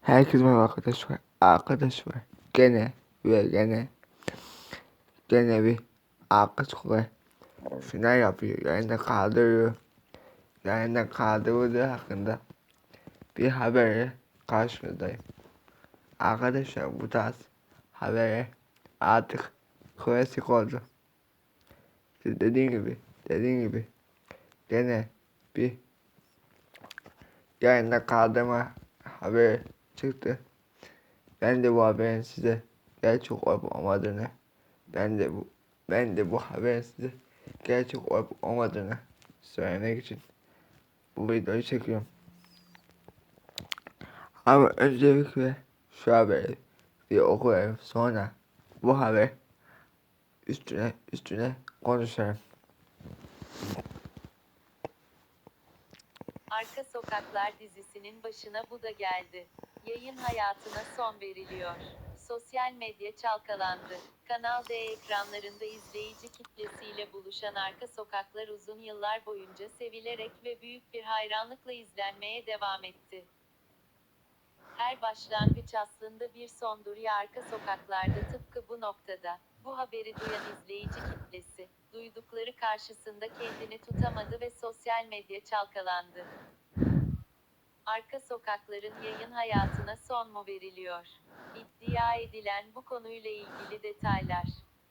Herkese merhaba arkadaşlar. Arkadaşlar gene ve gene gene bir arkadaşlar final yapıyor. Yayında kaldırıyor. Yayında kaldırıldığı hakkında bir habere karşınızdayım. Arkadaşlar bu tarz habere artık klasik oldu. Siz dediğim gibi dediğim gibi gene bir yayında kaldırma haberi çıktı. Ben de bu haberin size gerçek olup olmadığını ben de bu ben de bu haberin size gerçek olup olmadığını söylemek için bu videoyu çekiyorum. Ama öncelikle şu haberi bir okuyayım sonra bu haber üstüne üstüne konuşalım. Arka Sokaklar dizisinin başına bu da geldi. Yayın hayatına son veriliyor. Sosyal medya çalkalandı. Kanal D ekranlarında izleyici kitlesiyle buluşan Arka Sokaklar uzun yıllar boyunca sevilerek ve büyük bir hayranlıkla izlenmeye devam etti. Her başlangıç aslında bir sondur ya arka sokaklarda tıpkı bu noktada. Bu haberi duyan izleyici kitlesi, duydukları karşısında kendini tutamadı ve sosyal medya çalkalandı. Arka sokakların yayın hayatına son mu veriliyor? İddia edilen bu konuyla ilgili detaylar.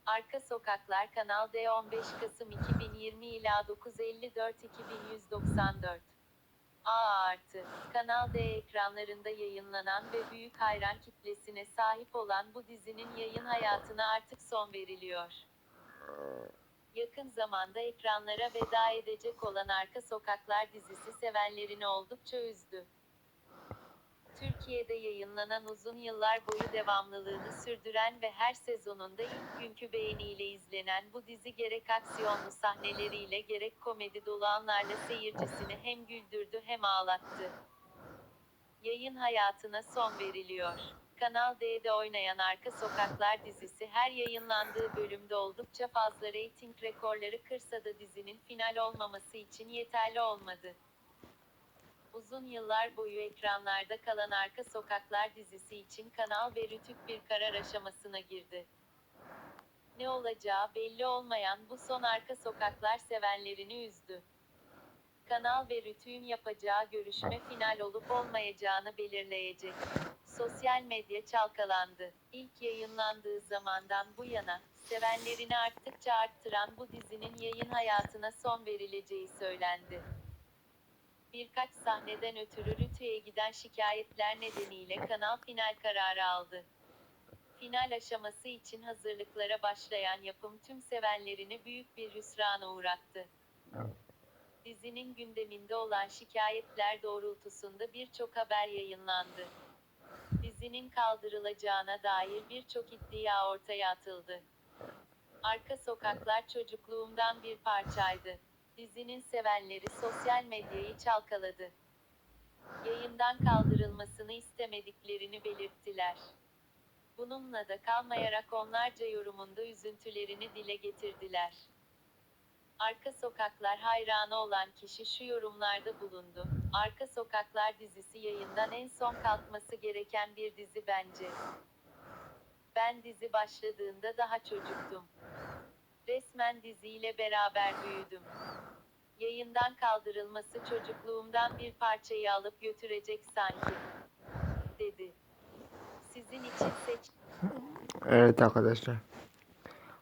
Arka Sokaklar Kanal D 15 Kasım 2020 ila 954 2194 A artı. Kanal D ekranlarında yayınlanan ve büyük hayran kitlesine sahip olan bu dizinin yayın hayatına artık son veriliyor. Yakın zamanda ekranlara veda edecek olan Arka Sokaklar dizisi sevenlerini oldukça üzdü. Türkiye'de yayınlanan uzun yıllar boyu devamlılığını sürdüren ve her sezonunda ilk günkü beğeniyle izlenen bu dizi gerek aksiyonlu sahneleriyle gerek komedi dolu anlarla seyircisini hem güldürdü hem ağlattı. Yayın hayatına son veriliyor. Kanal D'de oynayan Arka Sokaklar dizisi her yayınlandığı bölümde oldukça fazla reyting rekorları kırsa da dizinin final olmaması için yeterli olmadı. Uzun yıllar boyu ekranlarda kalan Arka Sokaklar dizisi için kanal ve Rütük bir karar aşamasına girdi. Ne olacağı belli olmayan bu son Arka Sokaklar sevenlerini üzdü. Kanal ve Rütük'ün yapacağı görüşme final olup olmayacağını belirleyecek. Sosyal medya çalkalandı. İlk yayınlandığı zamandan bu yana, sevenlerini arttıkça arttıran bu dizinin yayın hayatına son verileceği söylendi. Birkaç sahneden ötürü Rütü'ye giden şikayetler nedeniyle kanal final kararı aldı. Final aşaması için hazırlıklara başlayan yapım tüm sevenlerini büyük bir hüsrana uğrattı. Dizinin gündeminde olan şikayetler doğrultusunda birçok haber yayınlandı. Dizinin kaldırılacağına dair birçok iddia ortaya atıldı. Arka Sokaklar çocukluğumdan bir parçaydı. Dizinin sevenleri sosyal medyayı çalkaladı. Yayından kaldırılmasını istemediklerini belirttiler. Bununla da kalmayarak onlarca yorumunda üzüntülerini dile getirdiler. Arka Sokaklar hayranı olan kişi şu yorumlarda bulundu. Arka Sokaklar dizisi yayından en son kalkması gereken bir dizi bence. Ben dizi başladığında daha çocuktum. Resmen diziyle beraber büyüdüm. Yayından kaldırılması çocukluğumdan bir parçayı alıp götürecek sanki. Dedi. Sizin için seç Evet arkadaşlar.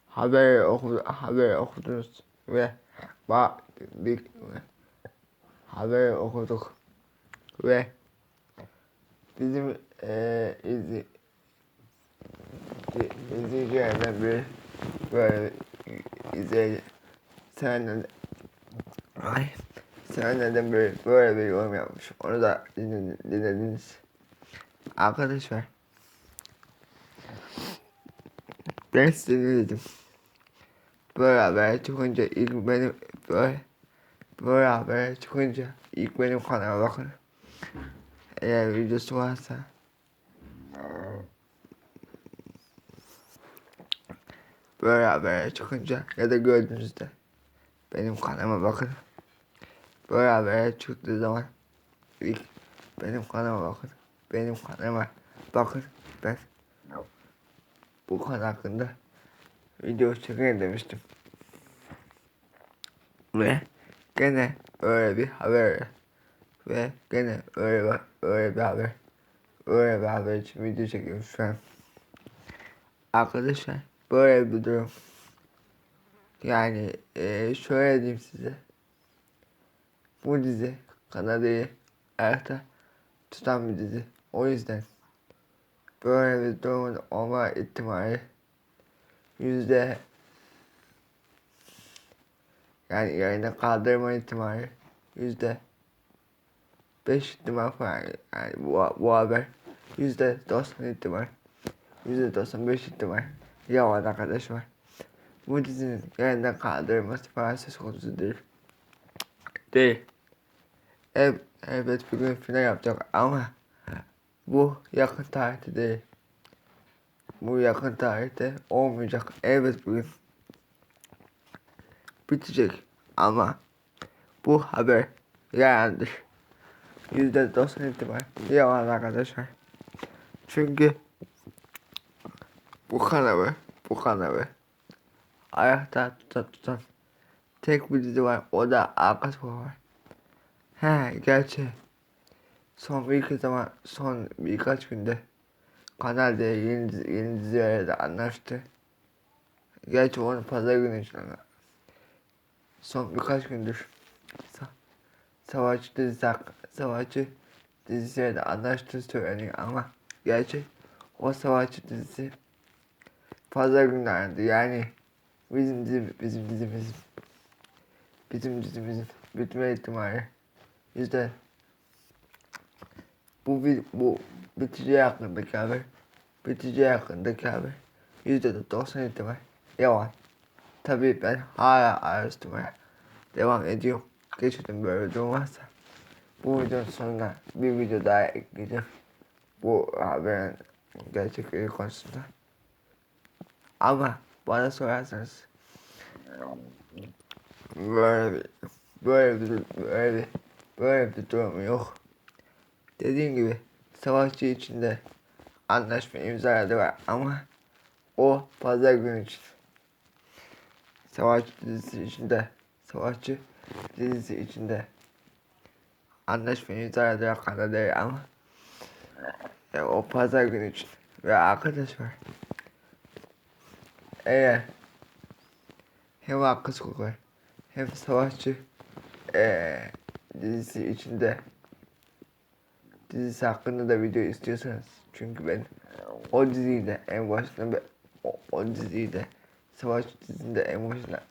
Haberi okudu, haberi okudunuz ve bak bir haberi okuduk ve bizim eee izli i- izleyicilerden bir böyle izleyici senden ay senden böyle böyle bir yorum yapmış. Onu da dinlediniz. dinlediniz. Arkadaşlar ben size dedim? Böyle haber çıkınca ilk benim böyle böyle haber çıkınca ilk benim kanalıma bakın. Eğer videosu varsa böyle haber çıkınca ya da gördüğünüzde benim kanalıma bakın. Böyle haber çıktığı zaman ilk benim kanalıma bakın. benim kanalıma bakın ben bu konu hakkında video çekelim demiştim. Ve gene öyle bir haber ve gene öyle bir, öyle bir haber öyle bir haber için video çekiyorum şu an. Arkadaşlar böyle bir durum. Yani eee, şöyle diyeyim size. Bu dizi Kanada'yı ayakta tutan bir dizi. O yüzden böyle bir durumun olma ihtimali yüzde yani yayına kaldırma ihtimali yüzde beş ihtimal falan. Yani bu, bu haber yüzde doksan ihtimal yüzde doksan beş ihtimal yalan arkadaşlar bu dizinin yayından kaldırılması falan söz konusu değil. Değil. El, elbet bir gün final yapacak ama bu yakın tarihte değil. Bu yakın tarihte olmayacak. Elbet bir gün bitecek ama bu haber. Yüzde doksan ihtimal yalan arkadaşlar. Çünkü bu kanalı, bu kanalı ayakta tutan, tutan tek bir dizi var. O da Arka Sokak var. He gerçi son bir zaman son birkaç günde Kanal D yeni, yeni dizilerle de anlaştı. Gerçi onu pazar günü ama son birkaç gündür sa Savaşçı dizisi Savaşçı dizisiyle anlaştığı söyleniyor ama gerçi o Savaşçı dizisi pazar günlerdi yani bizim dizi, bizim dizimizin bizim dizimizin bitme ihtimali yüzde bu bu biteceği hakkındaki haber biteceği hakkındaki haber yüzde de 90 ihtimal yalan. Tabii ben hala araştırmaya devam ediyorum. Geçtim böyle durum varsa bu videonun sonuna bir video daha ekleyeceğim. Bu haberin gerçekleri konusunda. Ama bana sorarsanız böyle bir böyle bir böyle bir böyle bir durum yok. Dediğim gibi savaşçı içinde anlaşma imzaladılar ama o pazar günü için. Savaşçı dizisi içinde. Savaşçı dizisi içinde. Anlaşma imzaladılar Kanada'ya ama e, o pazar günü için ve arkadaşlar eğer hem Hakkı Sokak hem Savaşçı eee dizisi içinde. Dizisi hakkında da video istiyorsanız çünkü ben o diziyi de en başından be, o, o diziyi de Savaş dizisinde en başından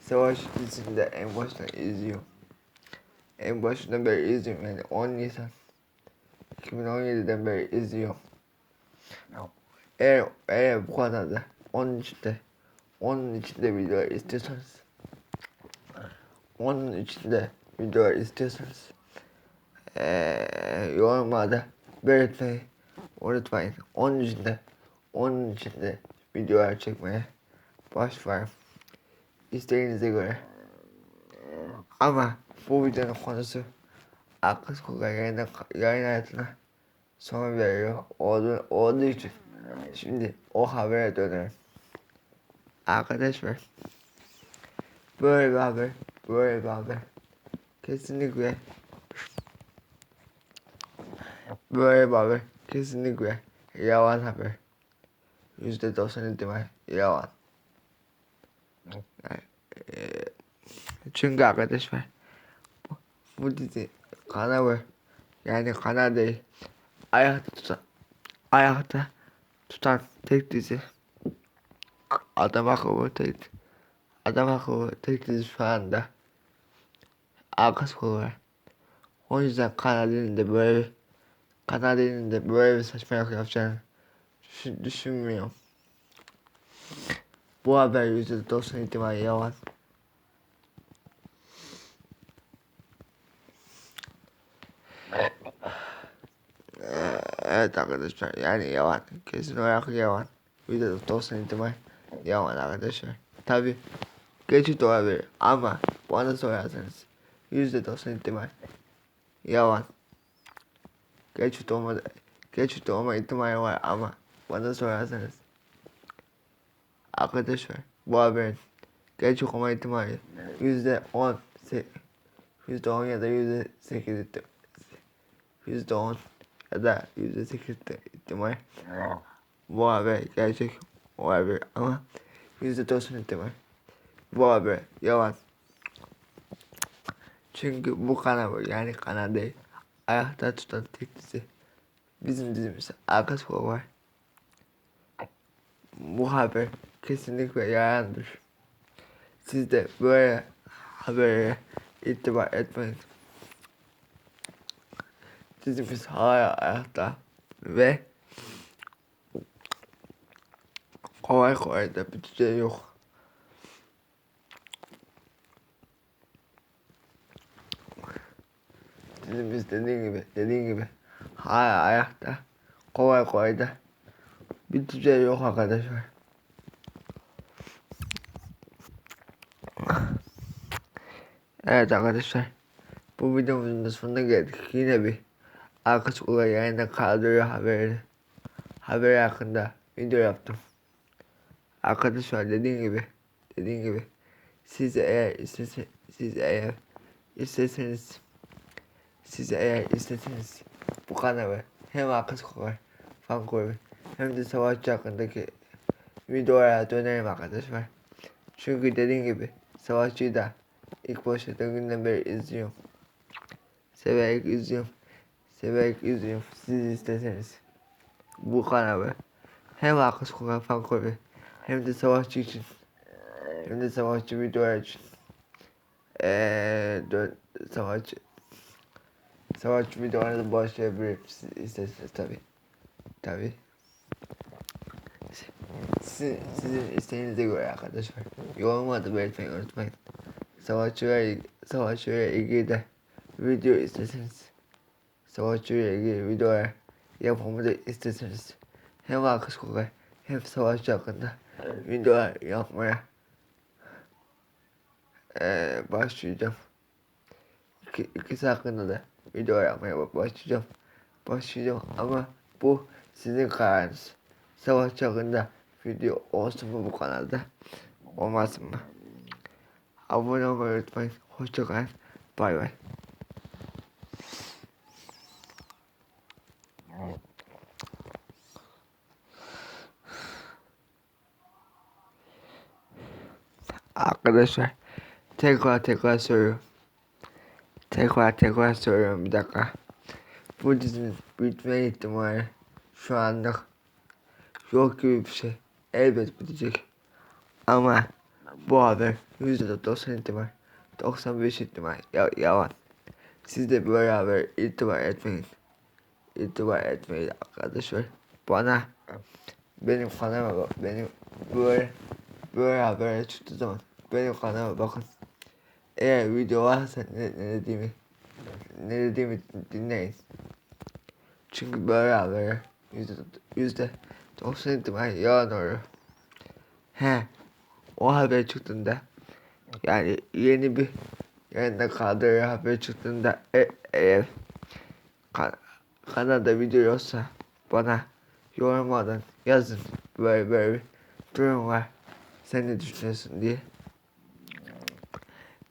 Savaş dizisinde en başından izliyorum. En başından beri izliyorum yani 10 Nisan 2017'den beri izliyorum. Eğer, eğer bu kadar da onun içinde onun içinde video istiyorsanız onun içinde video istiyorsanız eee yorumlarda belirtmeyi unutmayın. Onun içinde onun içinde videolar çekmeye başlarım. İsteğinize göre. Ama bu videonun konusu Akıl yayın, yayın hayatına son veriyor. Olduğu, olduğu için. Şimdi o habere dönelim. Arkadaşlar böyle bir haber böyle bir haber. Kesinlikle. Böyle bir haber. Kesinlikle. Yalan haber. Yüzde doksan ihtimal yalan Yani, eee, çünkü arkadaşlar bu, bu dizi kanalı yani kanal değil ayakta tutan ayakta tutan tek dizi. Adam akıllı tek adam akıllı tek dizi şu anda. Arkası kolu o yüzden kanalının da böyle kanalının da böyle bir saçmalık yapacağını düşün, düşünmüyorum. Bu haber yüzde doksan ihtimal yalan Evet arkadaşlar yani yalan kesin olarak yalan yüzde doksan ihtimal yalan arkadaşlar. Tabi geçit olabilir ama bana sorarsanız yüzde doksan ihtimal yalan gerçek olma, gerçek olma ihtimali var ama bana sorarsanız arkadaşlar bu haberin gerçek olma ihtimali yüzde on yüzde on ya da yüzde sekiz yüzde on ya da yüzde sekiz ihtimal. Bu haber gerçek o haber ama yüzde doksan ihtimal. Bu haber yalan çünkü bu kanal yani kanal değil. Ayakta tutan tek dizi. Bizim dizimiz arka sokak var. Bu haber kesinlikle yalandır. Siz de böyle habere itibar etmeyin dizimiz hala ayakta ve kolay kolay da biteceği yok. Dizimiz dediğim gibi, dediğim gibi hala ayakta. Kolay kolay da biteceği yok arkadaşlar. Evet arkadaşlar. Bu videomuzun da sonuna geldik. Yine bir arka sokak yayında kaldırıyor haberi. Haberi hakkında video yaptım. Arkadaşlar dediğim gibi dediğim gibi siz eğer istese, siz eğer isteseniz siz eğer isteseniz bu kanalı hem arka sokak fan grubu hem de savaşçı hakkındaki videoya dönerim arkadaşlar. Çünkü dediğim gibi savaşçıyı da ilk başladığım günden beri izliyorum. Severek izliyorum. Severek izliyorum. Siz isteseniz. Bu kanalı. Hem arka sokak fan grubu hem de savaşçı için. Hem de savaşçı videolar için. Ee, dön, savaşçı. Savaşçı videolarına başlayabilirim. Siz isterseniz tabi tabi sizin, sizin isteğinize göre arkadaşlar. Yoruma da belirtmeyi unutmayın. Savaşçılarla savaşçılarla ilgili de video isteseniz savaşçılarla ilgili videolar yapmamı da isteseniz hem arka sokak hem savaşçı hakkında videolar yapmaya ee, başlayacağım. İki, ikisi hakkında da video yapmaya başlayacağım. Başlayacağım ama bu sizin kararınız. Savaşçı hakkında video olsun mu bu kanalda? Olmasın mı? Abone olmayı unutmayın. Hoşçakalın. Bay bay. Arkadaşlar tekrar tekrar soruyorum. Tekrar tekrar soruyorum bir dakika. Bu dizinin bitme ihtimali şu anda yok gibi bir şey. Elbet bitecek. Ama bu haber %90 ihtimal 95 ihtimal ya yalan. Siz de böyle haber itibar etmeyin. İtibar etmeyin arkadaşlar. Bana benim kanalıma bak. Benim böyle böyle haber çıktığı zaman benim kanalıma bakın. Eğer video varsa ne, ne dediğimi ne dediğimi dinleyin. Çünkü böyle haber yüzde yüzde doksan ihtimal yalan olur. He, o haber çıktığında yani yeni bir yayında kaldığı haber çıktığında e, eğer kan, kanalda video yoksa bana yorumlardan yazın böyle böyle bir durum var sen ne düşünüyorsun diye.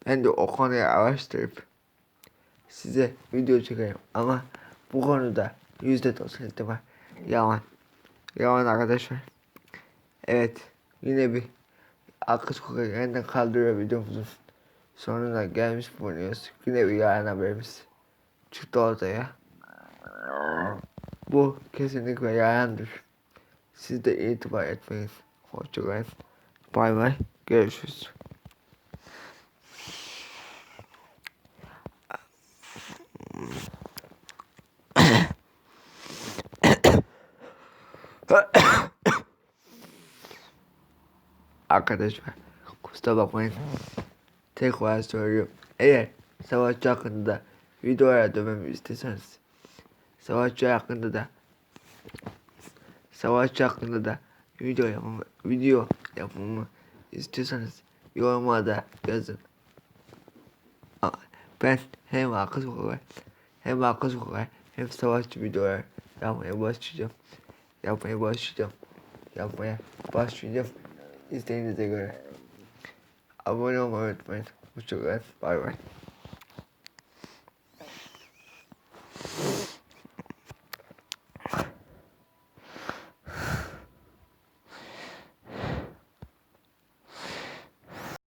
Ben de o konuyu araştırıp size video çekeyim ama bu konuda yüzde doksan ihtimal yalan. Yalan arkadaşlar. Evet yine bir akış kokainen kaldırıyor videomuzun sonuna gelmiş bulunuyoruz. Yine bir yalan haberimiz çıktı ortaya. Bu kesinlikle yalandır. Siz de itibar etmeyin. Hoşçakalın. Bay bay. Görüşürüz. Arkadaşlar kusura bakmayın. Tekrar söylüyorum. Eğer savaşçı hakkında videoya dönmemi istiyorsanız savaşçı hakkında da savaşçı hakkında da video yapmamı, video yapmamı istiyorsanız yorumlarda yazın. Ben hem arka sokak hem arka sokak hem savaşçı videolar yapmaya başlayacağım. Yapmaya başlayacağım. Yapmaya başlayacağım. İsteğinize göre. Abone olmayı unutmayın. Hoşçakalın. Bay bay.